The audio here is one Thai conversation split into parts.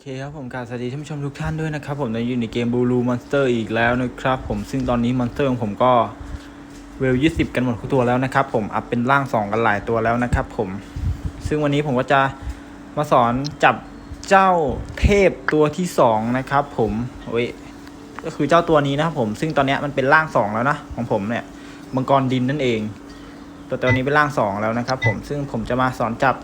เคครับผมกาบสวัสดีท่านผู้ชมทุกท่านด้วยนะครับผมในอยู่ในเกมบูรูมอนสเตอร์อีกแล้วนะครับผมซึ่งตอนนี้มอนสเตอร์ของผมก็เวลยี่สิบกันหมดทุกตัวแล้วนะครับผมอัพเป็นร่างสองกันหลายตัวแล้วนะครับผมซึ่งวันนี้ผมก็จะมาสอนจับเจ้าเทพตัวที่สองนะครับผมโอ้ยก็คือเจ้าตัวนี้นะครับผมซึ่งตอนนี้มันเป็นร่างสองแล้วนะของผมเนี่ยมังกรดินนั่นเอง ตัวตัวนี้เป็นร่างสองแล้วนะครับผมซึ่งผมจะมาสอนจับ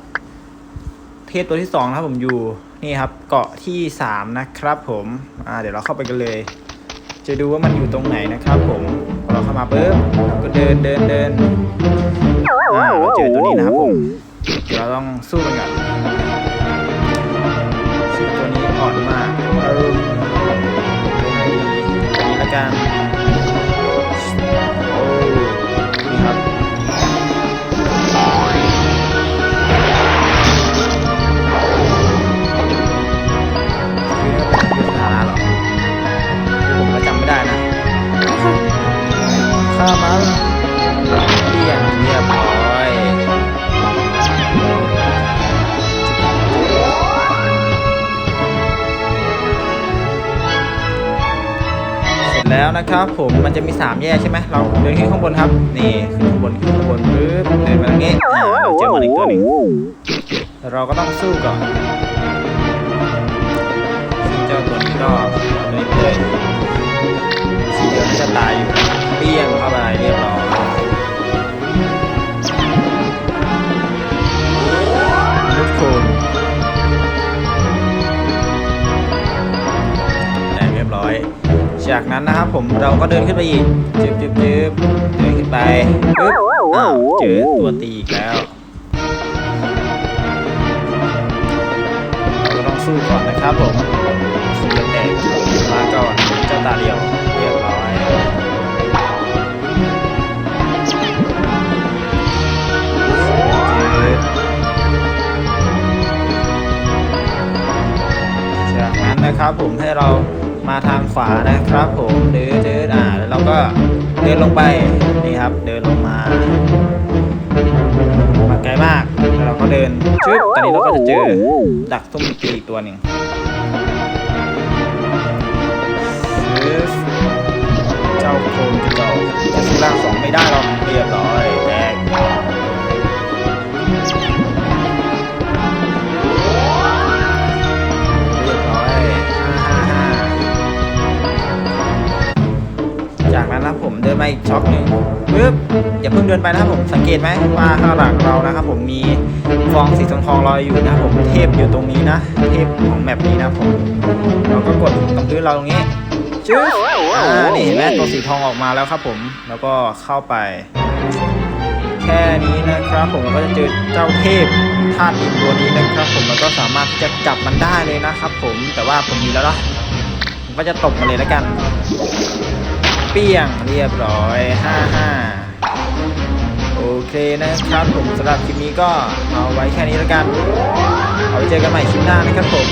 เทพตัวที่สองนะครับผมอยู่นี่ครับเกาะที่สามนะครับผมอ่าเดี๋ยวเราเข้าไปกันเลย จะดูว่ามันอยู่ตรงไหนนะครับผมพอเราเข้ามาปุ๊บก็เดินเดินเดินอ่าเราเจอตัวนี้นะครับผมเดี๋ยวเราต้องสู้มันก่อน ข้ามันเรียงเรียบร้อยเสร็จแล้วนะครับ ผมมันจะมี 3 แยกใช่ไหมเราเดินขึ้นข้างบนครับ นี่ขึ้นข้างบนขึ้นข้างบนปึ๊บเดินมาตรงนี้อ่าเราเจอมันอีกตัวหนึ่งแต่เราก็ต้องสู้ก่อนซึ่งเจ้าตัวนี้ก็ตัวนี้ไปเลย จากนั้นนะครับผมเราก็เดินขึ้นไปอีกจึ๊บจึ๊บจึ๊บเดินขึ้นไปปึ๊บอ้าวเจอตัวตีอีกแล้วเราต้องสู้ก่อนนะครับผมสู้กันแดงมาก่อนเจ้าตาเดียวเรียบร้อยจากนั้นนะครับผมให้เรา มาทางขวานะครับผมเดินเดินอ่าแล้วเราก็เดินลงไปนี่ครับ เดินลงมามาไกลมากแล้วเราก็เดินชึบตอนนี้เราก็จะเจอดักส้มตีตัวหนึ่ง มเดินมาอีกช็อคหนึ่งปึ๊บอย่าเพิ่งเดินไปนะครับผมสังเกตไหมว่าข้างหลังเรานะครับผมมีฟองสีทองทองลอยอยู่นะครับผมเทพอยู่ตรงนี้นะ เทพของแมปนี้นะผมเราก็กดตรงพื้นเราตรงนี้จื๊ออ่านี่เห็นไหมตัวสีทองออกมาแล้วครับผมแล้วก็เข้าไป แค่นี้นะครับผมเราก็จะเจอเจ้าเทพธาตุดินตัวนี้นะครับ ผมแล้วก็สามารถที่จะจับมันได้เลยนะครับ ผมแต่ว่าผมมีแล้วเนะผมก็จะตบมันเลยแล้วกัน เปี้ยงเรียบร้อย 55 โอเคนะครับผมสำหรับคลิปนี้ก็เอาไว้แค่นี้แล้วกัน เอาไว้เจอกันใหม่คลิปหน้านะครับผม